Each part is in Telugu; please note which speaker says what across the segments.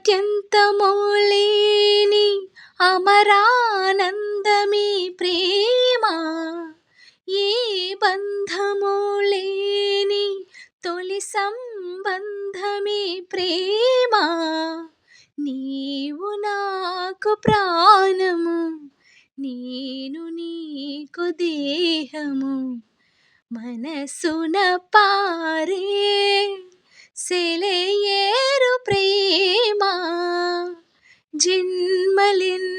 Speaker 1: అత్యంతము లేని అమరానందమీ ప్రేమ. ఏ బంధము తొలి సంబంధమే ప్రేమ. నీవు నాకు ప్రాణము నేను నీకు దేహము. మనసున పారే సెలయేరు ప్రేమ జిన్మలిన్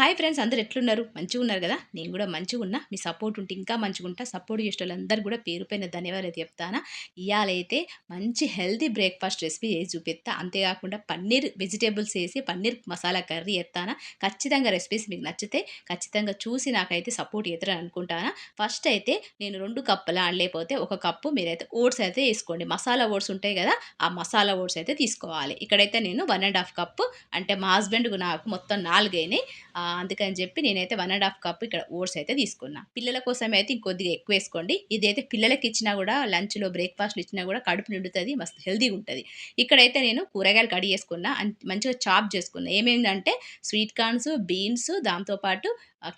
Speaker 2: హాయ్ ఫ్రెండ్స్ అందరు ఎట్లున్నారు? మంచిగా ఉన్నారు కదా? నేను కూడా మంచిగా ఉన్నా. మీ సపోర్ట్ ఉంటే ఇంకా మంచిగా ఉంటా. సపోర్ట్ చేసే వాళ్ళందరూ కూడా పేరు పైన ధన్యవాదాలు చెప్తానా? ఇవాళైతే మంచి హెల్తీ బ్రేక్ఫాస్ట్ రెసిపీ చేసి చూపిస్తా. అంతేకాకుండా పన్నీర్ వెజిటేబుల్స్ వేసి పన్నీర్ మసాలా కర్రీ ఎత్తానా ఖచ్చితంగా రెసిపీస్ మీకు నచ్చితే ఖచ్చితంగా చూసి నాకైతే సపోర్ట్ చేస్తారని అనుకుంటానా? ఫస్ట్ అయితే నేను రెండు కప్పుల లేకపోతే ఒక కప్పు మీరైతే ఓట్స్ అయితే వేసుకోండి. మసాలా ఓట్స్ ఉంటాయి కదా ఆ మసాలా ఓట్స్ అయితే తీసుకోవాలి. ఇక్కడైతే నేను వన్ అండ్ హాఫ్ కప్పు అంటే మా హస్బెండ్ నాకు మొత్తం నాలుగైనాయి. అందుకని చెప్పి నేనైతే వన్ అండ్ హాఫ్ కప్ ఇక్కడ ఓట్స్ అయితే తీసుకున్నా. పిల్లల కోసం అయితే ఇంకొద్దిగా ఎక్కువ వేసుకోండి. ఇదైతే పిల్లలకి ఇచ్చినా కూడా లంచ్లో బ్రేక్ఫాస్ట్లు ఇచ్చినా కూడా కడుపు నిండుతుంది మస్తు హెల్తీగా ఉంటుంది. ఇక్కడైతే నేను కూరగాయలు కడిగి చేసుకున్నా మంచిగా చాప్ చేసుకున్నా. ఏమేంటంటే స్వీట్ కార్న్స్ బీన్స్ దాంతోపాటు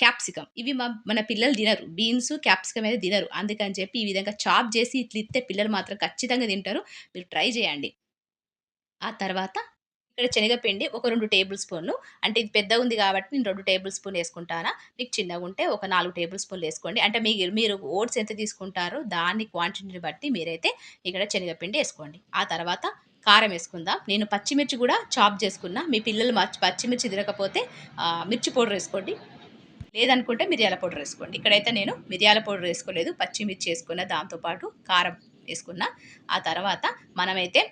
Speaker 2: క్యాప్సికమ్ ఇవి మా మన పిల్లలు తినరు. బీన్స్ క్యాప్సికమ్ అయితే తినరు. అందుకని చెప్పి ఈ విధంగా చాప్ చేసి ఇట్లా ఇస్తే పిల్లలు మాత్రం ఖచ్చితంగా తింటారు. మీరు ట్రై చేయండి. ఆ తర్వాత ఇక్కడ శనగపిండి ఒక రెండు టేబుల్ స్పూన్లు. అంటే ఇది పెద్దగా ఉంది కాబట్టి నేను రెండు టేబుల్ స్పూన్ వేసుకుంటానా. మీకు చిన్నగా ఉంటే ఒక నాలుగు టేబుల్ స్పూన్లు వేసుకోండి. అంటే మీరు మీరు ఓట్స్ ఎంత తీసుకుంటారో దాని క్వాంటిటీని బట్టి మీరైతే ఇక్కడ శనగపిండి వేసుకోండి. ఆ తర్వాత కారం వేసుకుందాం. నేను పచ్చిమిర్చి కూడా చాప్ చేసుకున్నా. మీ పిల్లలు పచ్చిమిర్చి తినకపోతే మిర్చి పౌడర్ వేసుకోండి. లేదనుకుంటే మిరియాల పౌడర్ వేసుకోండి. ఇక్కడైతే నేను మిరియాల పౌడర్ వేసుకోలేదు. పచ్చిమిర్చి వేసుకున్న దాంతోపాటు కారం వేసుకున్నా. ఆ తర్వాత మనమైతే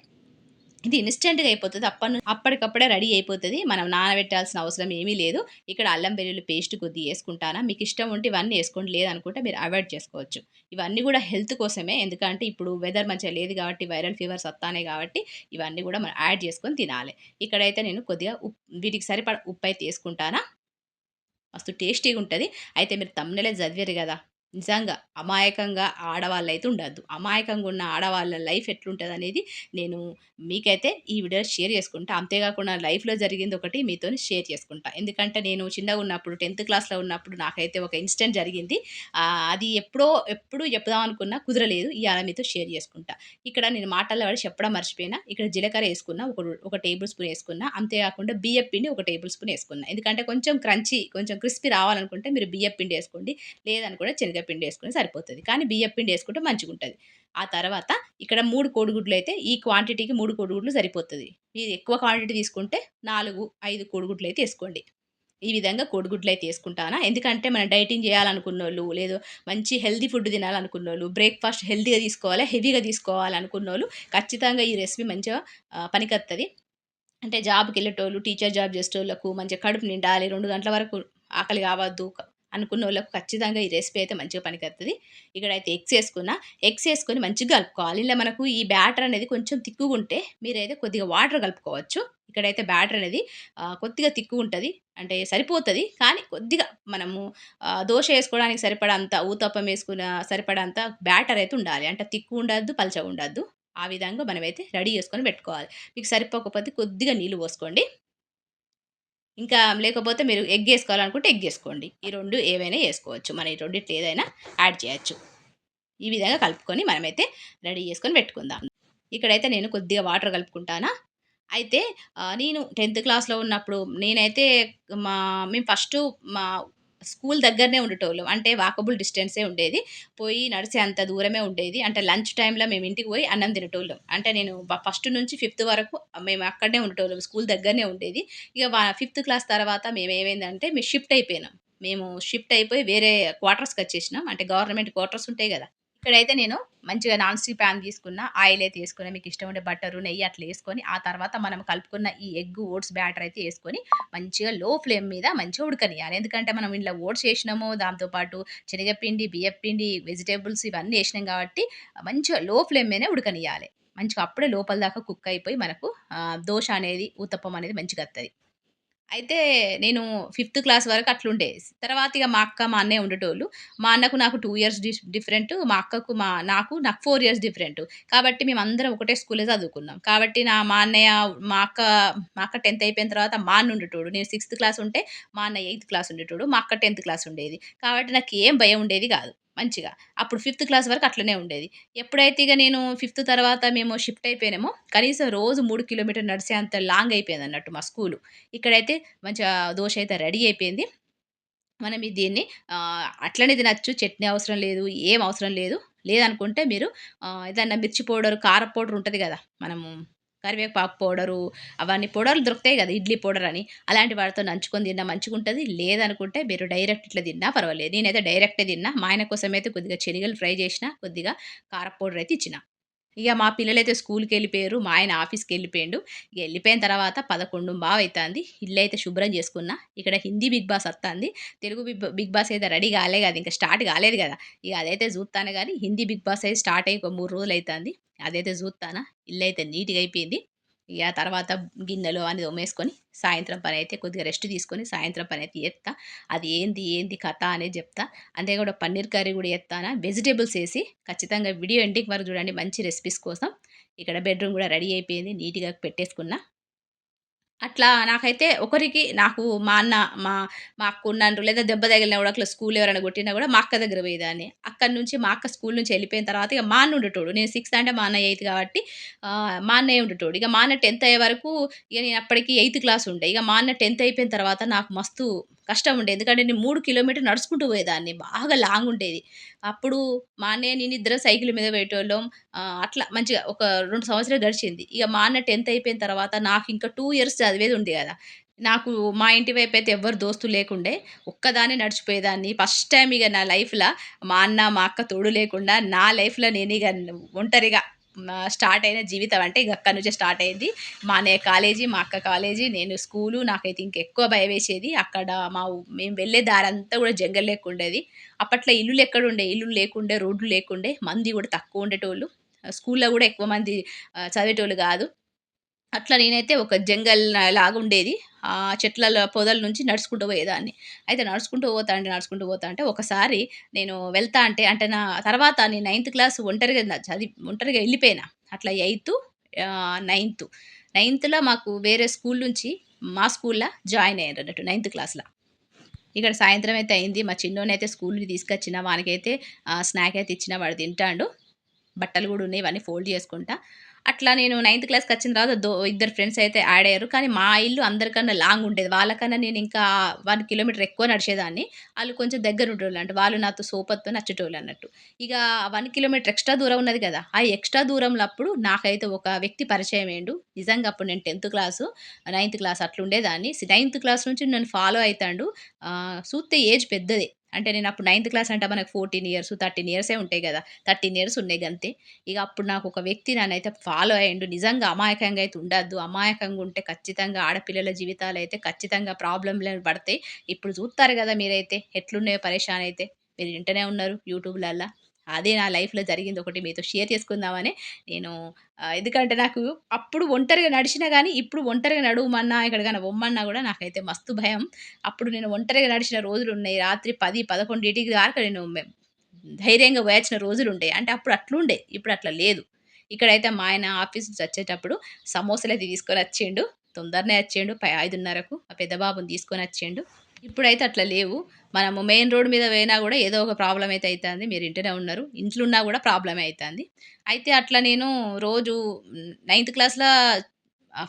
Speaker 2: ఇది ఇన్స్టెంట్గా అయిపోతుంది. అప్పటి అప్పటికప్పుడే రెడీ అయిపోతుంది. మనం నానబెట్టాల్సిన అవసరం ఏమీ లేదు. ఇక్కడ అల్లం వెల్లుల్లి పేస్ట్ కొద్దిగా వేసుకుంటానా? మీకు ఇష్టం ఉంటే ఇవన్నీ వేసుకోండి. లేదనుకుంటే మీరు అవాయిడ్ చేసుకోవచ్చు. ఇవన్నీ కూడా హెల్త్ కోసమే. ఎందుకంటే ఇప్పుడు వెదర్ మంచిగా లేదు కాబట్టి వైరల్ ఫీవర్స్ వస్తానే కాబట్టి ఇవన్నీ కూడా మనం యాడ్ చేసుకొని తినాలి. ఇక్కడైతే నేను కొద్దిగా ఉప్ వీటికి సరిపడ ఉప్పు అయితే వేసుకుంటానా? మస్తు టేస్టీగా ఉంటుంది అయితే మీరు తమ్ముళ్ళే చదివారు కదా? నిజంగా అమాయకంగా ఆడవాళ్ళు అయితే ఉండద్దు అమాయకంగా ఉన్న ఆడవాళ్ళ లైఫ్ ఎట్లుంటుంది అనేది నేను మీకైతే ఈ వీడియో షేర్ చేసుకుంటా. అంతేకాకుండా లైఫ్లో జరిగింది ఒకటి మీతో షేర్ చేసుకుంటా. ఎందుకంటే నేను చిన్నగా ఉన్నప్పుడు టెన్త్ క్లాస్లో ఉన్నప్పుడు నాకైతే ఒక ఇన్సిడెంట్ జరిగింది. అది ఎప్పుడో ఎప్పుడు చెప్దాం అనుకున్నా కుదరలేదు. ఇవాళ మీతో షేర్ చేసుకుంటా. ఇక్కడ నేను మాటల్లో వాడి చెప్పడం మర్చిపోయినా ఇక్కడ జీలకర్ర వేసుకున్నా ఒక ఒక టేబుల్ స్పూన్ వేసుకున్నా అంతేకాకుండా బియ్యం పిండి ఒక టేబుల్ స్పూన్ వేసుకున్నా. ఎందుకంటే కొంచెం క్రంచీ కొంచెం క్రిస్పీ రావాలనుకుంటే మీరు బియ్యం పిండి వేసుకోండి. లేదనుకుంటే పిండి వేసుకుని సరిపోతుంది. కానీ బియ్యం పిండి వేసుకుంటే మంచిగా ఉంటుంది ఆ తర్వాత ఇక్కడ మూడు కోడిగుడ్లు అయితే ఈ క్వాంటిటీకి మూడు కోడిగుడ్లు సరిపోతుంది. మీరు ఎక్కువ క్వాంటిటీ తీసుకుంటే నాలుగు ఐదు కోడిగుడ్లు అయితే వేసుకోండి. ఈ విధంగా కోడిగుడ్లు అయితే వేసుకుంటానా. ఎందుకంటే మనం డైటింగ్ చేయాలనుకున్న వాళ్ళు లేదు మంచి హెల్దీ ఫుడ్ తినాలనుకున్న వాళ్ళు బ్రేక్ఫాస్ట్ హెల్దీగా తీసుకోవాలి హెవీగా తీసుకోవాలనుకున్న వాళ్ళు ఖచ్చితంగా ఈ రెసిపీ మంచిగా పనికొస్తుంది అంటే జాబ్కి వెళ్ళేటోళ్ళు టీచర్ జాబ్ చేసేటోళ్ళకు మంచిగా కడుపు నిండాలి రెండు గంటల వరకు ఆకలి కావద్దు అనుకున్న వాళ్ళకు ఖచ్చితంగా ఈ రెసిపీ అయితే మంచిగా పనికొస్తుంది ఇక్కడైతే ఎగ్స్ వేసుకున్నా ఎగ్స్ వేసుకొని మంచిగా కలుపుకోవాలి. ఇలా మనకు ఈ బ్యాటర్ అనేది కొంచెం తిక్కుగా ఉంటే మీరైతే కొద్దిగా వాటర్ కలుపుకోవచ్చు. ఇక్కడైతే బ్యాటర్ అనేది కొద్దిగా తిక్కుగా ఉంటుంది. అంటే సరిపోతుంది. కానీ కొద్దిగా మనము దోశ వేసుకోవడానికి సరిపడంత ఊతప్పం వేసుకున్న సరిపడంత బ్యాటర్ అయితే ఉండాలి. అంటే తిక్కు ఉండద్దు పలచగా ఉండద్దు. ఆ విధంగా మనమైతే రెడీ చేసుకొని పెట్టుకోవాలి. మీకు సరిపోకపోతే కొద్దిగా నీళ్ళు పోసుకోండి. ఇంకా లేకపోతే మీరు ఎగ్ వేసుకోవాలనుకుంటే ఎగ్ వేసుకోండి. ఈ రెండు ఏవైనా వేసుకోవచ్చు. మన ఈ రెండింటి ఏదైనా యాడ్ చేయొచ్చు. ఈ విధంగా కలుపుకొని మనమైతే రెడీ చేసుకొని పెట్టుకుందాం. ఇక్కడైతే నేను కొద్దిగా వాటర్ కలుపుకుంటానా? అయితే నేను టెన్త్ క్లాస్లో ఉన్నప్పుడు నేనైతే మా మేము ఫస్ట్ మా స్కూల్ దగ్గరనే ఉండేటోళ్ళం. అంటే వాకబుల్ డిస్టెన్సే ఉండేది. పోయి నడిచే అంత దూరమే ఉండేది. అంటే లంచ్ టైంలో మేము ఇంటికి పోయి అన్నం తినేటోళ్ళం. అంటే నేను ఫస్ట్ నుంచి ఫిఫ్త్ వరకు మేము అక్కడనే ఉండేటోళ్ళం. స్కూల్ దగ్గరనే ఉండేది. ఇక ఫిఫ్త్ క్లాస్ తర్వాత మేము ఏమైందంటే మేము షిఫ్ట్ అయిపోయినాం. మేము షిఫ్ట్ అయిపోయి వేరే క్వార్టర్స్కి వచ్చేసినాం. అంటే గవర్నమెంట్ క్వార్టర్స్ ఉంటాయి కదా. ఇక్కడైతే నేను మంచిగా నాన్ స్టిక్ ప్యాన్ తీసుకున్న ఆయిల్ అయితే వేసుకుని మీకు ఇష్టం ఉండే బట్టరు నెయ్యి అట్లా వేసుకొని ఆ తర్వాత మనం కలుపుకున్న ఈ ఎగ్ ఓట్స్ బ్యాటర్ అయితే వేసుకొని మంచిగా లో ఫ్లేమ్ మీద మంచిగా ఉడకనియాలి ఎందుకంటే మనం ఇంట్లో ఓట్స్ వేసినాము దాంతోపాటు శనగపిండి బియ్యపిండి వెజిటేబుల్స్ ఇవన్నీ వేసినాం కాబట్టి మంచిగా లో ఫ్లేమ్ మీదనే ఉడకనియాలి మంచిగా అప్పుడే లోపల దాకా కుక్ అయిపోయి మనకు దోశ అనేది ఊతప్పం అనేది మంచిగా వస్తుంది అయితే నేను ఫిఫ్త్ క్లాస్ వరకు అట్లుండే. తర్వాత ఇక మా అక్క, మా అన్నయ్య ఉండేటోళ్ళు. మా అన్నకు నాకు టూ ఇయర్స్ డిఫరెంట్. మా అక్కకు మా నాకు నాకు ఫోర్ ఇయర్స్ డిఫరెంట్. కాబట్టి మేము అందరం ఒకటే స్కూల్‌లో చదువుకున్నాం. కాబట్టి నా మా అన్నయ్య, మా అక్క మా అక్క 10థ్ అయిపోయిన తర్వాత మా అన్న ఉండేటోడు. నేను సిక్స్త్ క్లాస్ ఉంటే మా అన్న ఎయిత్ క్లాస్ ఉండేటోడు. మా అక్క 10థ్ క్లాస్ ఉండేది. కాబట్టి నాకు ఏం భయం ఉండేది కాదు మంచిగా. అప్పుడు ఫిఫ్త్ క్లాస్ వరకు అట్లనే ఉండేది. ఎప్పుడైతే ఇక నేను ఫిఫ్త్ తర్వాత మేము షిఫ్ట్ అయిపోయినామో కనీసం రోజు మూడు కిలోమీటర్లు నడిచే అంత లాంగ్ అయిపోయింది అన్నట్టు మా స్కూలు. ఇక్కడైతే మంచిగా దోశ అయితే రెడీ అయిపోయింది. మనం దీన్ని అట్లనే తినచ్చు చట్నీ అవసరం లేదు. ఏం అవసరం లేదు. లేదనుకుంటే మీరు ఏదన్నా మిర్చి పౌడర్, కారం పౌడర్ ఉంటుంది కదా మనము కరివేపాకు పౌడరు అవన్నీ పౌడర్‌లు దొరుకుతాయి కదా ఇడ్లీ పౌడర్ అని. అలాంటి వాటితో నంచుకొని తిన్నా మంచిగుంటది. లేదనుకుంటే మీరు డైరెక్ట్ ఇట్లా తిన్నా పర్వాలేదు. నేనైతే డైరెక్టే తిన్నా. మా ఆయన కోసమైతే కొద్దిగా చెనిగలు ఫ్రై చేసిన కొద్దిగా కారపౌడర్ అయితే ఇచ్చిన. ఇక మా పిల్లలైతే స్కూల్కి వెళ్ళిపోయారు మా ఆయన ఆఫీస్‌కెళ్ళిపోయిండు. ఇగ వెళ్ళిపోయిన తర్వాత పదకొండు 11:15 ఇల్లు అయితే శుభ్రం చేసుకున్నా. ఇక్కడ హిందీ బిగ్ బాస్ వస్తుంది తెలుగు బిగ్ బిగ్ బాస్ అయితే రెడీ కాలే కదా ఇంకా స్టార్ట్ కాలేదు కదా ఇక అదైతే చూస్తాను కానీ హిందీ బిగ్ బాస్ అయితే స్టార్ట్ అయ్యి ఒక 3 రోజులైతాంది. అదైతే చూస్తాను ఇల్లు అయితే నీట్‌గా అయిపోయింది. ఇక తర్వాత గిన్నెలు అనేది తోమేసుకొని సాయంత్రం పని అయితే కొద్దిగా రెస్ట్ తీసుకొని సాయంత్రం పనైతే ఎత్తా అది ఏంది, ఏంది కథ అనేది చెప్తా అంతే కూడా పన్నీర్ కర్రీ కూడా ఎత్తానా వెజిటేబుల్స్ వేసి ఖచ్చితంగా వీడియో ఎండింగ్ వరకు చూడండి మంచి రెసిపీస్ కోసం. ఇక్కడ బెడ్‌రూమ్ కూడా రెడీ అయిపోయింది. నీట్‌గా పెట్టేసుకున్నా. అట్లా నాకైతే ఒకరికి నాకు మా అన్న, మా మా అక్కున్నన్రు లేదా దెబ్బ తగిలినా కూడా అట్లా స్కూల్ ఎవరైనా కొట్టినా కూడా మా అక్క దగ్గర పోయేదాన్ని. అక్కడి నుంచి మా అక్క స్కూల్ నుంచి వెళ్ళిపోయిన తర్వాత ఇక మా అన్న ఉండేటోడు. నేను సిక్స్త్ అంటే మా అన్న ఎయిత్ కాబట్టి మా అన్నయ్య ఉండేటోడు. ఇక మా అన్న 10థ్ అయ్యే వరకు ఇక నేను అప్పటికి ఎయిత్ క్లాస్ ఉండే. ఇక మా అన్న 10థ్ అయిపోయిన తర్వాత నాకు మస్తు కష్టం ఉండే. ఎందుకంటే నేను మూడు కిలోమీటర్లు నడుచుకుంటూ పోయేదాన్ని. బాగా లాంగ్ ఉండేది. అప్పుడు మా అన్నయ్య నేను ఇద్దరం సైకిల్ మీద పెట్టేవాళ్ళం అట్లా మంచిగా ఒక రెండు సంవత్సరాలు గడిచింది. ఇక మా అన్న 10థ్ అయిపోయిన తర్వాత నాకు ఇంకా టూ ఇయర్స్ చదివేది ఉంది కదా నాకు మా ఇంటి వైపు అయితే ఎవ్వరు దోస్తులు లేకుండే. ఒక్కదాన్నే నడిచిపోయేదాన్ని. ఫస్ట్ టైం ఇక నా లైఫ్లో మా అన్న, మా అక్క తోడు లేకుండా నా లైఫ్‌లో నేను ఇక ఒంటరిగా స్టార్ట్ అయిన జీవితం అంటే ఇక అక్కడ నుంచే స్టార్ట్ అయింది. మా అన్నయ్య కాలేజీ, మా అక్క కాలేజీ, నేను స్కూలు. నాకైతే ఇంకెక్కువ భయమేసేది. అక్కడ మా మేము వెళ్ళే దారంతా కూడా జంగల్ లేకుండేది అప్పట్లో ఇల్లులు ఎక్కడుండే, ఇల్లులు లేకుండే, రోడ్లు లేకుండే, మంది కూడా తక్కువ ఉండేటోళ్ళు. స్కూల్‌లో కూడా ఎక్కువ మంది చదివేటోళ్ళు కాదు అట్లా నేనైతే ఒక జంగల్ లాగుండేది. ఆ చెట్లలో పొదల నుంచి నడుచుకుంటూ పోయేదాన్ని. అయితే నడుచుకుంటూ పోతాంటే, నడుచుకుంటూ పోతాంటే ఒకసారి నేను వెళ్తా అంటే, అంటే నా తర్వాత నేను నైన్త్ క్లాస్ ఒంటరిగా చదివి ఒంటరిగా వెళ్ళిపోయినా అట్లా ఎయిత్ నైన్త్ నైన్త్‌లో మాకు వేరే స్కూల్ నుంచి మా స్కూల్లో జాయిన్ అయ్యారు అన్నట్టు నైన్త్ క్లాస్లో ఇక్కడ సాయంత్రం అయితే అయింది. మా చిన్నోనైతే స్కూల్ని తీసుకొచ్చిన. వానికైతే స్నాక్ అయితే ఇచ్చిన. వాడు తింటాడు బట్టలు కూడా ఉన్నాయి. ఇవన్నీ ఫోల్డ్ చేసుకుంటా. అట్లా నేను నైన్త్ క్లాస్కి వచ్చిన తర్వాత దో ఇద్దరు ఫ్రెండ్స్ అయితే యాడ్ అయ్యారు. కానీ మా ఇల్లు అందరికన్నా లాంగ్ ఉండేది. వాళ్ళకన్నా నేను ఇంకా వన్ కిలోమీటర్ ఎక్కువ నడిచేదాన్ని. వాళ్ళు కొంచెం దగ్గర ఉండేవాళ్ళు అంటే వాళ్ళు నాతో సోపర్తో నచ్చేటోళ్ళు అన్నట్టు ఇక వన్ కిలోమీటర్ ఎక్స్‌ట్రా దూరం ఉన్నది కదా ఆ ఎక్స్‌ట్రా దూరంలో అప్పుడు నాకైతే ఒక వ్యక్తి పరిచయం ఏండు నిజంగా అప్పుడు నేను 10థ్ క్లాసు, నైన్త్ క్లాస్ అట్లుండేదాన్ని. ఉండేదాన్ని నైన్త్ క్లాస్ నుంచి నన్ను ఫాలో అవుతాడు చూస్తే ఏజ్ పెద్దదే. అంటే నేను అప్పుడు నైన్త్ క్లాస్ అంటే మనకు 14 ఇయర్స్, 13 ఇయర్సే ఉంటాయి కదా థర్టీన్ ఇయర్స్ ఉన్నాయి అంతే ఇక అప్పుడు నాకు ఒక వ్యక్తి నన్నైతే ఫాలో అయ్యిండు. నిజంగా అమాయకంగా అయితే ఉండద్దు అమాయకంగా ఉంటే ఖచ్చితంగా ఆడపిల్లల జీవితాలు అయితే ఖచ్చితంగా ప్రాబ్లంలు పడతాయి. ఇప్పుడు చూస్తారు కదా మీరైతే ఎట్లున్నాయో పరేషాన్ అయితే. మీరు వింటనే ఉన్నారు యూట్యూబ్లల్లో అదే నా లైఫ్‌లో జరిగింది ఒకటి మీతో షేర్ చేసుకుందామని నేను ఎందుకంటే నాకు అప్పుడు ఒంటరిగా నడిచినా కానీ ఇప్పుడు ఒంటరిగా నడవమన్నా, ఎక్కడికైనా బొమ్మన్నా కూడా నాకైతే మస్తు భయం. అప్పుడు నేను ఒంటరిగా నడిచిన రోజులు ఉన్నాయి రాత్రి 10, 11 దాకా నేను ధైర్యంగా వేచిన రోజులు ఉండే అంటే అప్పుడు అట్లుండే. ఇప్పుడు అట్లా లేదు. ఇక్కడైతే మా ఆయన ఆఫీస్ నుంచి వచ్చేటప్పుడు సమోసాలైతే తీసుకొనొచ్చిండు. తొందరనే వచ్చిండు. ప 5:30కు మా పెద్ద బాబుని తీసుకొనొచ్చిండు. ఇప్పుడైతే అట్లా లేవు. మనము మెయిన్ రోడ్ మీద పోయినా కూడా ఏదో ఒక ప్రాబ్లం అయితే అవుతుంది మీరు ఇంటనే ఉన్నారు. ఇంట్లో ఉన్నా కూడా ప్రాబ్లమే అవుతుంది అయితే అట్లా నేను రోజు నైన్త్ క్లాస్లో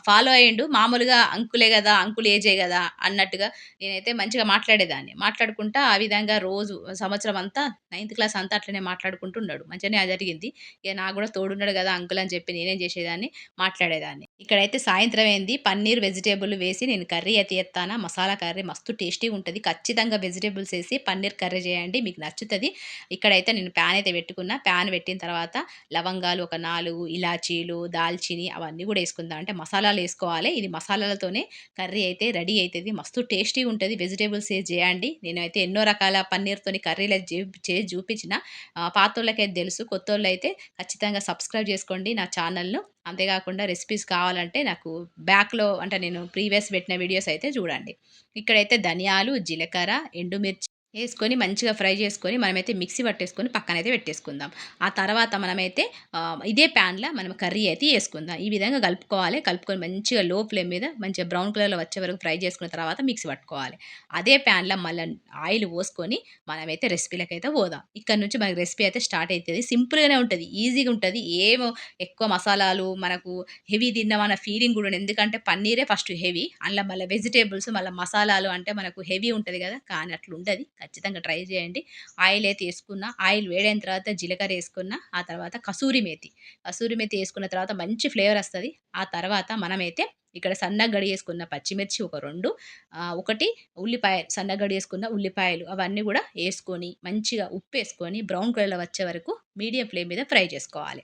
Speaker 2: ఫాలో అయ్యిండు. మామూలుగా అంకులే కదా అంకుల్ ఏజే కదా అన్నట్టుగా నేనైతే మంచిగా మాట్లాడేదాన్ని. మాట్లాడుకుంటా ఆ విధంగా రోజు సంవత్సరం అంతా నైన్త్ క్లాస్ అంతా అట్లనే మాట్లాడుకుంటూ ఉన్నాడు. మంచిగానే జరిగింది. ఇక నాకు కూడా తోడున్నాడు కదా అంకుల్ అని చెప్పి నేనేం చేసేదాన్ని, మాట్లాడేదాన్ని. ఇక్కడైతే సాయంత్రం అయింది. పన్నీర్ వెజిటేబుల్ వేసి నేను కర్రీ అయితే చేత్తానా. మసాలా కర్రీ మస్తు టేస్టీగా ఉంటుంది ఖచ్చితంగా వెజిటేబుల్స్ వేసి పన్నీర్ కర్రీ చేయండి. మీకు నచ్చుతుంది ఇక్కడైతే నేను ప్యాన్ అయితే పెట్టుకున్నా. ప్యాన్ పెట్టిన తర్వాత లవంగాలు ఒక నాలుగు ఇలాచీలు, దాల్చిని అవన్నీ కూడా వేసుకుందాం అంటే మసాలా మసాలాలు వేసుకోవాలి. ఇది మసాలాలతోనే కర్రీ అయితే రెడీ అవుతుంది మస్తు టేస్టీ ఉంటుంది. వెజిటేబుల్స్ వేసి చేయండి. నేనైతే ఎన్నో రకాల పన్నీర్తోని కర్రీలు చే- చేసి చూపించిన పాతోళ్ళకైతే తెలుసు. కొత్తోళ్ళు అయితే ఖచ్చితంగా సబ్స్క్రైబ్ చేసుకోండి నా ఛానల్ను. అంతేకాకుండా రెసిపీస్ కావాలంటే నాకు బ్యాక్లో అంటే నేను ప్రీవియస్ పెట్టిన వీడియోస్ అయితే చూడండి. ఇక్కడైతే ధనియాలు జీలకర్ర ఎండుమిర్చి వేసుకొని మంచిగా ఫ్రై చేసుకొని మనమైతే మిక్సీ పట్టేసుకొని పక్కనైతే పెట్టేసుకుందాం. ఆ తర్వాత మనమైతే ఇదే ప్యాన్లో మనం కర్రీ అయితే వేసుకుందాం. ఈ విధంగా కలుపుకోవాలి. కలుపుకొని మంచిగా లో ఫ్లేమ్ మీద మంచిగా బ్రౌన్ కలర్లో వచ్చే వరకు ఫ్రై చేసుకున్న తర్వాత మిక్సీ పట్టుకోవాలి. అదే ప్యాన్లో మళ్ళీ ఆయిల్ పోసుకొని మనమైతే రెసిపీలకు అయితే పోదాం. ఇక్కడ నుంచి మనకి రెసిపీ అయితే స్టార్ట్ అవుతుంది. సింపుల్గానే ఉంటుంది. ఈజీగా ఉంటుంది. ఏమో ఎక్కువ మసాలాలు మనకు హెవీ తిన్నామన్న ఫీలింగ్ కూడా ఉంది ఎందుకంటే పన్నీరే ఫస్ట్ హెవీ. అందులో మళ్ళీ వెజిటేబుల్స్ మళ్ళీ మసాలాలు అంటే మనకు హెవీ ఉంటుంది కదా. కానీ అట్లా ఉండదు. ఖచ్చితంగా ట్రై చేయండి. ఆయిల్ అయితే వేసుకున్న ఆయిల్ వేడైన తర్వాత జీలకర్ర వేసుకున్న ఆ తర్వాత కసూరి మేతి. కసూరి మేతి వేసుకున్న తర్వాత మంచి ఫ్లేవర్ వస్తుంది. ఆ తర్వాత మనమైతే ఇక్కడ సన్నగా గడి వేసుకున్న పచ్చిమిర్చి ఒక రెండు ఒకటి ఉల్లిపాయ సన్నగా వేసుకున్న ఉల్లిపాయలు అవన్నీ కూడా వేసుకొని మంచిగా ఉప్పు వేసుకొని బ్రౌన్ కలర్ వచ్చే వరకు మీడియం ఫ్లేమ్ మీద ఫ్రై చేసుకోవాలి.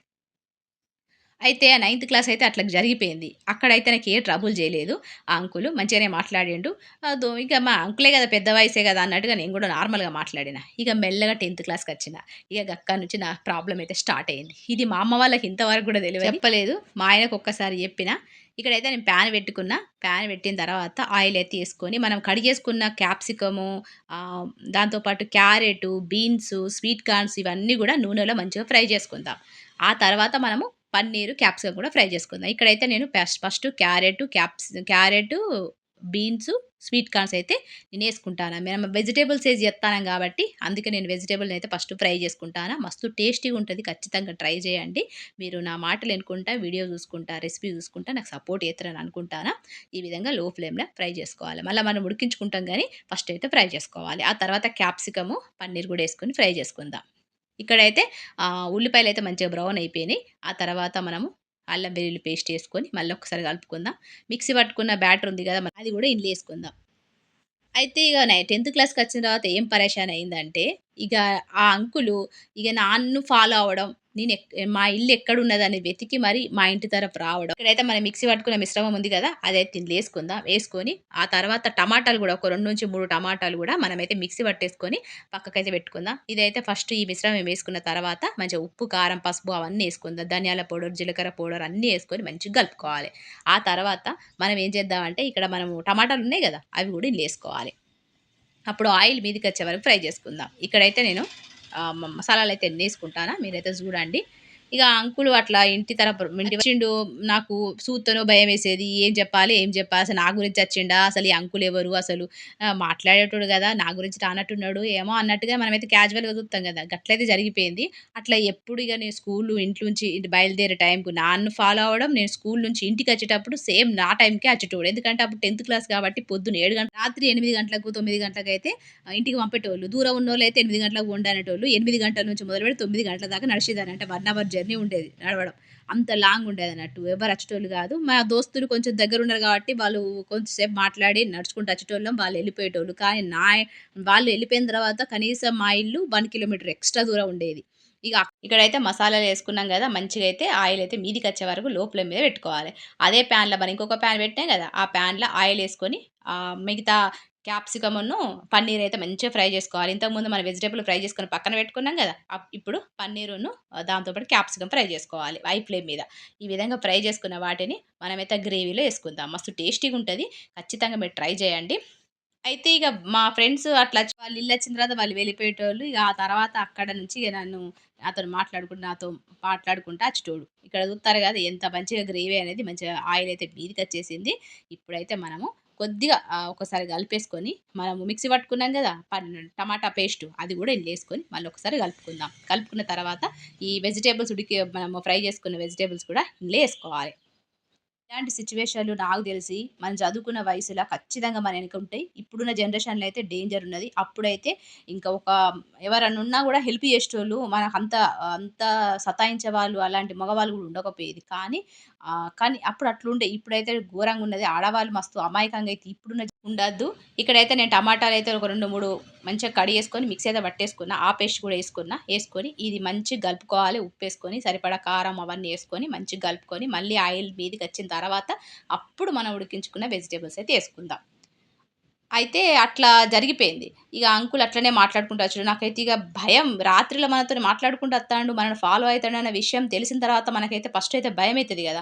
Speaker 2: అయితే ఆ నైన్త్ క్లాస్ అయితే అట్లా జరిగిపోయింది. అక్కడైతే నాకు ఏ ట్రబుల్ చేయలేదు. ఆ అంకులు మంచిగానే మాట్లాడిండు. అదో ఇక మా అంకులే కదా పెద్ద వయసే కదా అన్నట్టుగా నేను కూడా నార్మల్గా మాట్లాడిన. ఇక మెల్లగా టెన్త్ క్లాస్కి వచ్చిన. ఇక అక్కడ నుంచి నా ప్రాబ్లం అయితే స్టార్ట్ అయింది. ఇది మా అమ్మ వాళ్ళకి ఇంతవరకు కూడా తెలియదు చెప్పలేదు. మా ఆయనకు ఒక్కసారి చెప్పిన. ఇక్కడైతే నేను ప్యాన్ పెట్టుకున్న. ప్యాన్ పెట్టిన తర్వాత ఆయిల్ అయితే వేసుకొని మనం కడిగేసుకున్న క్యాప్సికము దాంతోపాటు క్యారెట్ బీన్స్ స్వీట్ కార్న్స్ ఇవన్నీ కూడా నూనెలో మంచిగా ఫ్రై చేసుకుందాం. ఆ తర్వాత మనము పన్నీరు క్యాప్సికమ్ కూడా ఫ్రై చేసుకుందాం. ఇక్కడైతే నేను first first carrot caps carrot beans sweet corns అయితే నేను వేసుకుంటాను. మేము వెజిటేబుల్స్ వేసి చేస్తాను కాబట్టి అందుకే నేను వెజిటేబుల్ని అయితే ఫస్ట్ ఫ్రై చేసుకుంటాను. మస్తు టేస్టీగా ఉంటుంది. ఖచ్చితంగా ట్రై చేయండి. మీరు నా మాటలు ఎన్నుకుంటా వీడియో చూసుకుంటా రెసిపీ చూసుకుంటా నాకు సపోర్ట్ చేస్తారని అనుకుంటానా. ఈ విధంగా లో ఫ్లేమ్లో ఫ్రై చేసుకోవాలి. మళ్ళీ మనం ఉడికించుకుంటాం కానీ ఫస్ట్ అయితే ఫ్రై చేసుకోవాలి. ఆ తర్వాత క్యాప్సికము పన్నీర్ కూడా వేసుకొని ఫ్రై చేసుకుందాం. ఇక్కడైతే ఉల్లిపాయలు అయితే మంచిగా బ్రౌన్ అయిపోయినాయి. ఆ తర్వాత మనము అల్లం వెల్లుల్లి పేస్ట్ వేసుకొని మళ్ళీ ఒకసారి కలుపుకుందాం. మిక్సీ పట్టుకున్న బ్యాటర్ ఉంది కదా అది కూడా ఇండ్లు వేసుకుందాం. అయితే ఇక నై టెన్త్ క్లాస్కి వచ్చిన తర్వాత ఏం పరేషాన్ అయిందంటే ఇక ఆ అంకులు ఇక నాన్ను ఫాలో అవ్వడం నేను ఎక్- మా ఇల్లు ఎక్కడున్నది ఉన్నదని వెతికి మరి మా ఇంటి తరపు రావడం. ఇక్కడైతే మనం మిక్సీ పట్టుకున్న మిశ్రమం ఉంది కదా అదైతే ఇందులో వేసుకుందాం వేసుకొని ఆ తర్వాత టమాటాలు కూడా ఒక రెండు నుంచి మూడు టమాటాలు కూడా మనమైతే మిక్సీ పట్టేసుకొని పక్కకైతే పెట్టుకుందాం. ఇదైతే ఫస్ట్ ఈ మిశ్రమం వేసుకున్న తర్వాత మంచిగా ఉప్పు కారం పసుపు అవన్నీ వేసుకుందాం. ధనియాల పౌడర్ జీలకర్ర పౌడర్ అన్నీ వేసుకొని మంచిగా కలుపుకోవాలి. ఆ తర్వాత మనం ఏం చేద్దామంటే ఇక్కడ మనము టమాటాలు ఉన్నాయి కదా అవి కూడా వేసుకోవాలి. అప్పుడు ఆయిల్ మీదకి వచ్చే వరకు ఫ్రై చేసుకుందాం. ఇక్కడైతే నేను మసాలాలు అయితే ఎన్ని వేసుకుంటానా? మీరైతే చూడండి. ఇక అంకులు అట్లా ఇంటి తరపు ఇంటి వచ్చిండు నాకు సూత్తనో భయం వేసేది ఏం చెప్పాలి ఏం చెప్పాలి అసలు నా గురించి వచ్చిండా అసలు ఈ అంకులు ఎవరు అసలు మాట్లాడేటోడు కదా నా గురించి రానట్టున్నాడు ఏమో అన్నట్టుగా మనమైతే క్యాజువల్గా చూస్తాం కదా గట్లయితే జరిగిపోయింది. అట్లా ఎప్పుడు ఇక నేను స్కూల్ ఇంటి నుంచి ఇంటి బయలుదేరే టైంకు నాన్ను ఫాలో అవ్వడం నేను స్కూల్ నుంచి ఇంటికి వచ్చేటప్పుడు సేమ్ నా టైంకే వచ్చేటోడు. ఎందుకంటే అప్పుడు టెన్త్ క్లాస్ కాబట్టి పొద్దున్న ఏడు గంటల రాత్రి ఎనిమిది గంటలకు తొమ్మిది గంటలకు అయితే ఇంటికి పంపేటోళ్ళు. దూరం ఉన్న వాళ్ళు అయితే ఎనిమిది గంటలకు ఉండనేటోళ్ళు ఎనిమిది గంటల నుంచి మొదలు పెట్టి తొమ్మిది గంటల దాకా నడిచేదాన్ని అంటే వన్ అవర్ జర్నీ ఉండేది నడవడం. అంత లాంగ్ ఉండేది అన్నట్టు. ఎవరు వచ్చేటోళ్ళు కాదు. మా దోస్తులు కొంచెం దగ్గర ఉన్నారు కాబట్టి వాళ్ళు కొంచెంసేపు మాట్లాడి నడుచుకుంటూ వచ్చేటోళ్ళం వాళ్ళు వెళ్ళిపోయేటోళ్ళు. కానీ నా వాళ్ళు వెళ్ళిపోయిన తర్వాత కనీసం మా ఇల్లు వన్ కిలోమీటర్ ఎక్స్ట్రా దూరం ఉండేది. ఇక ఇక్కడైతే మసాలాలు వేసుకున్నాం కదా మంచిగా అయితే ఆయిల్ అయితే మీదికి వచ్చే వరకు లోపల మీద పెట్టుకోవాలి. అదే ప్యాన్లో మనం ఇంకొక ప్యాన్ పెట్టాం కదా ఆ ప్యాన్లో ఆయిల్ వేసుకొని మిగతా క్యాప్సికమ్ను పన్నీర్ అయితే మంచిగా ఫ్రై చేసుకోవాలి. ఇంతకుముందు మనం వెజిటేబుల్ ఫ్రై చేసుకొని పక్కన పెట్టుకున్నాం కదా ఇప్పుడు పన్నీరును దాంతోపాటు క్యాప్సికమ్ ఫ్రై చేసుకోవాలి. హై ఫ్లేమ్ మీద. ఈ విధంగా ఫ్రై చేసుకున్న వాటిని మనమైతే గ్రేవీలో వేసుకుందాం. మస్తు టేస్టీగా ఉంటుంది. ఖచ్చితంగా మీరు ట్రై చేయండి. అయితే ఇక మా ఫ్రెండ్స్ అట్లా వచ్చి వాళ్ళు ఇల్లు వచ్చిన తర్వాత వాళ్ళు వెళ్ళిపోయేటోళ్ళు ఇక ఆ తర్వాత అక్కడ నుంచి ఇక నన్ను అతను మాట్లాడుకుంటూ నాతో మాట్లాడుకుంటా చూడు ఇక్కడ చూస్తారు కదా ఎంత మంచిగా గ్రేవీ అనేది మంచిగా ఆయిల్ అయితే మీదికి వచ్చేసింది. ఇప్పుడైతే మనము కొద్దిగా ఒకసారి కలిపేసుకొని మనము మిక్సీ పట్టుకున్నాం కదా టమాటా పేస్ట్ అది కూడా ఇందులో వేసుకొని మళ్ళీ ఒకసారి కలుపుకుందాం. కలుపుకున్న తర్వాత ఈ వెజిటేబుల్స్ ఉడికి మనము ఫ్రై చేసుకున్న వెజిటేబుల్స్ కూడా ఇందులో వేసుకోవాలి. ఇలాంటి సిచ్యువేషన్లు నాకు తెలిసి మనం చదువుకున్న వయసులో ఖచ్చితంగా మన వెనక ఉంటాయి ఇప్పుడున్న జనరేషన్లో అయితే డేంజర్ ఉన్నది. అప్పుడైతే ఇంకా ఒక ఎవరన్నా ఉన్నా కూడా హెల్ప్ చేసేటోళ్ళు మనకు అంత అంత సతాయించే వాళ్ళు అలాంటి మగవాళ్ళు కూడా ఉండకపోయేది. కానీ కానీ అప్పుడు అట్లుండే. ఇప్పుడైతే ఘోరంగా ఉన్నది. ఆడవాళ్ళు మస్తు అమాయకంగా అయితే ఇప్పుడున్న ఉండద్దు. ఇక్కడైతే నేను టమాటాలు అయితే ఒక రెండు మూడు మంచిగా కడిగేసుకొని మిక్సీ అయితే పట్టేసుకున్నా ఆ పేస్ట్ కూడా వేసుకున్నా వేసుకొని ఇది మంచిగా కలుపుకోవాలి ఉప్పు వేసుకొని సరిపడా కారం అవన్నీ వేసుకొని మంచిగా కలుపుకొని మళ్ళీ ఆయిల్ మీదకి వచ్చిన తర్వాత అప్పుడు మనం ఉడికించుకున్న వెజిటేబుల్స్ అయితే వేసుకుందాం. అయితే అట్లా జరిగిపోయింది. ఇక అంకుల్ అట్లనే మాట్లాడుకుంటూ వచ్చాడు. నాకైతే ఇక భయం రాత్రిలో మనతో మాట్లాడుకుంటూ వస్తాడు మనల్ని ఫాలో అవుతాడు అన్న విషయం తెలిసిన తర్వాత మనకైతే ఫస్ట్ అయితే భయం అవుతుంది కదా.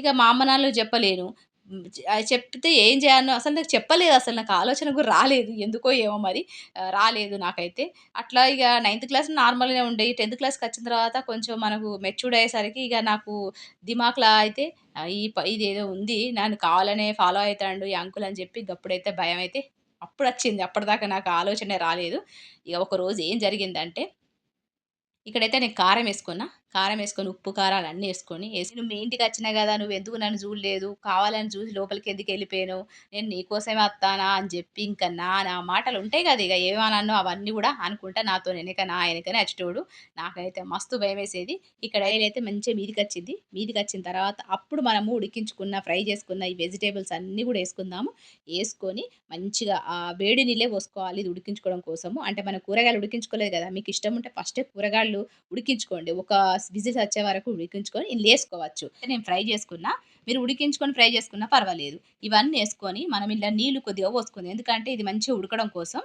Speaker 2: ఇక మా అమ్మ నాన్నలు చెప్పలేను. చెప్తే ఏం చేయాలో అసలు నాకు చెప్పలేదు అసలు నాకు ఆలోచన కూడా రాలేదు. ఎందుకో ఏమో మరి రాలేదు నాకైతే. అట్లా ఇక నైన్త్ క్లాస్ నార్మల్గా ఉండే. టెన్త్ క్లాస్కి వచ్చిన తర్వాత కొంచెం మనకు మెచ్యూర్డ్ అయ్యేసరికి ఇక నాకు దిమాక్లా అయితే ఈ ప ఇదేదో ఉంది. నన్ను కావాలనే ఫాలో అవుతాడు ఈ అంకుల్ అని చెప్పి అప్పుడైతే భయం అయితే అప్పుడు వచ్చింది. అప్పటిదాకా నాకు ఆలోచనే రాలేదు. ఇక ఒక రోజు ఏం జరిగిందంటే ఇక్కడైతే నేను కారం వేసుకున్నా. కారం వేసుకొని ఉప్పు కారాలు అన్నీ వేసుకొని వేసి నువ్వు మీ ఇంటికి వచ్చినా కదా నువ్వు ఎందుకు నన్ను చూడలేదు? కావాలని చూసి లోపలికి ఎందుకు వెళ్ళిపోయాను? నేను నీకోసమే వస్తానా? అని చెప్పి ఇంకా నా నా మాటలు ఉంటాయి కదా ఇక ఏమన్నానో అవన్నీ కూడా అనుకుంటా నాతో వెనక నా వెనకనే వచ్చేటోడు నాకైతే మస్తు భయం వేసేది. ఇక్కడ అయితే మంచిగా మీదికి వచ్చింది. మీదికి వచ్చిన తర్వాత అప్పుడు మనము ఉడికించుకున్న ఫ్రై చేసుకున్న ఈ వెజిటేబుల్స్ అన్నీ కూడా వేసుకుందాము. వేసుకొని మంచిగా ఆ వేడి నీళ్ళే పోసుకోవాలి ఇది ఉడికించుకోవడం కోసము. అంటే మన కూరగాయలు ఉడికించుకోలేదు కదా మీకు ఇష్టం ఉంటే ఫస్టే కూరగాయలు ఉడికించుకోండి. ఒక విజిల్స్ వచ్చే వరకు ఉడికించుకొని వేసుకోవచ్చు నేను ఫ్రై చేసుకున్నా. మీరు ఉడికించుకొని ఫ్రై చేసుకున్నా పర్వాలేదు. ఇవన్నీ వేసుకొని మనం ఇలా నీళ్ళు కొద్దిగా పోసుకుంది. ఎందుకంటే ఇది మంచిగా ఉడకడం కోసం.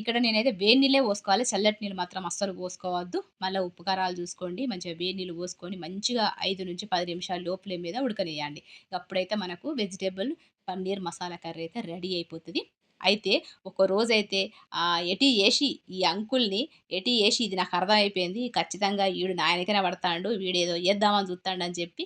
Speaker 2: ఇక్కడ నేనైతే వేడి నీళ్ళే పోసుకోవాలి. చల్లటి నీళ్ళు మాత్రం అస్సలు పోసుకోవద్దు. మళ్ళీ ఉప్పు కారాలు చూసుకోండి. మంచిగా వేడి నీళ్ళు పోసుకొని మంచిగా ఐదు నుంచి పది నిమిషాలు లోపలే మీద ఉడకనియండి అప్పుడైతే మనకు వెజిటేబుల్ పన్నీర్ మసాలా కర్రీ అయితే రెడీ అయిపోతుంది. అయితే ఒక రోజైతే ఎటి వేసి ఈ అంకుల్ని ఎటి వేసి ఇది నాకు అర్థమైపోయింది. ఖచ్చితంగా వీడు నా వెనకనే పడతాడు. వీడేదో వేద్దామని చూస్తాడు అని చెప్పి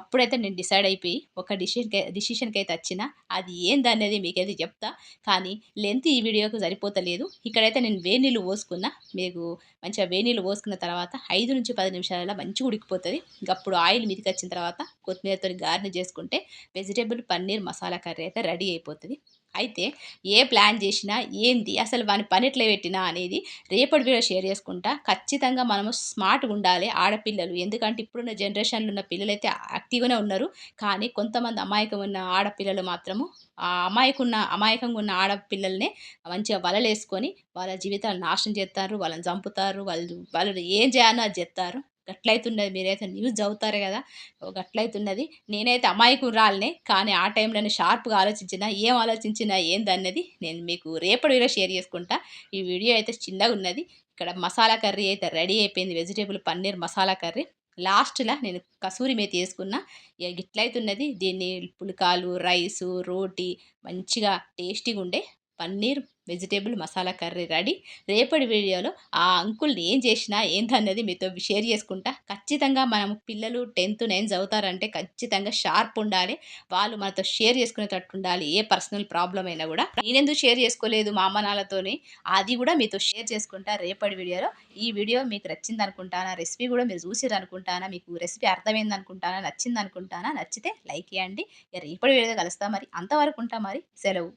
Speaker 2: అప్పుడైతే నేను డిసైడ్ అయిపోయి ఒక డిసిషన్కి డిసిషన్కి అయితే వచ్చిన అది ఏందనేది మీకైతే చెప్తా. కానీ లెంత్ ఈ వీడియోకి సరిపోతలేదు. ఇక్కడైతే నేను వేడి నీళ్ళు పోసుకున్నా. మీకు మంచిగా వేడి నీళ్ళు పోసుకున్న తర్వాత ఐదు నుంచి పది నిమిషాలలో మంచిగా ఉడికిపోతుంది. ఇంక అప్పుడు ఆయిల్ మీదకి వచ్చిన తర్వాత కొత్తిమీరతో గార్ని చేసుకుంటే వెజిటేబుల్ పన్నీర్ మసాలా కర్రీ అయితే రెడీ అయిపోతుంది. అయితే ఏ ప్లాన్ చేసినా ఏంది అసలు వాని పని ఎట్లా పెట్టినా అనేది రేపటి వీడియో షేర్ చేసుకుంటా. ఖచ్చితంగా మనము స్మార్ట్గా ఉండాలి ఆడపిల్లలు. ఎందుకంటే ఇప్పుడున్న జనరేషన్లో ఉన్న పిల్లలు అయితే యాక్టివ్గానే ఉన్నారు. కానీ కొంతమంది అమాయకం ఉన్న ఆడపిల్లలు మాత్రము ఆ అమాయకున్న అమాయకంగా ఉన్న ఆడపిల్లల్ని మంచిగా వలలేసుకొని వాళ్ళ జీవితాలు నాశనం చేస్తారు వాళ్ళని చంపుతారు వాళ్ళు వాళ్ళు ఏం చేయాలో అది చేస్తారు గట్లయితున్నది మీరైతే న్యూస్ చదువుతారు కదా. గట్లయితున్నది నేనైతే అమాయకురాలనే కానీ ఆ టైంలో నేను షార్ప్గా ఆలోచించినా ఏం ఆలోచించినా ఏందన్నది నేను మీకు రేపటి వీడియో షేర్ చేసుకుంటా. ఈ వీడియో అయితే చిన్నగా ఉన్నది. ఇక్కడ మసాలా కర్రీ అయితే రెడీ అయిపోయింది. Vegetable paneer masala curry. లాస్ట్లో నేను కసూరి మేతి వేసుకున్న. ఇక గిట్లయితున్నది. దీన్ని పుల్కాలు రైసు రోటీ మంచిగా టేస్టీగా ఉండే paneer vegetable masala curry ready. రేపటి వీడియోలో ఆ అంకుల్ని ఏం చేసినా ఏందన్నది మీతో షేర్ చేసుకుంటా. ఖచ్చితంగా మనం పిల్లలు టెన్త్ నైన్త్ చదువుతారంటే ఖచ్చితంగా షార్ప్ ఉండాలి. వాళ్ళు మనతో షేర్ చేసుకునేటట్టు ఉండాలి. ఏ పర్సనల్ ప్రాబ్లం అయినా కూడా. నేనెందుకు షేర్ చేసుకోలేదు మా అమ్మ నాన్నతోని? అది కూడా మీతో షేర్ చేసుకుంటా రేపటి వీడియోలో. ఈ వీడియో మీకు నచ్చింది అనుకుంటానా రెసిపీ కూడా మీరు చూసారు అనుకుంటానా మీకు రెసిపీ అర్థమైంది అనుకుంటానా నచ్చింది అనుకుంటానా నచ్చితే లైక్ చేయండి. రేపటి వీడియో కలుస్తా మరి. అంతవరకు ఉంటా మరి. సెలవు.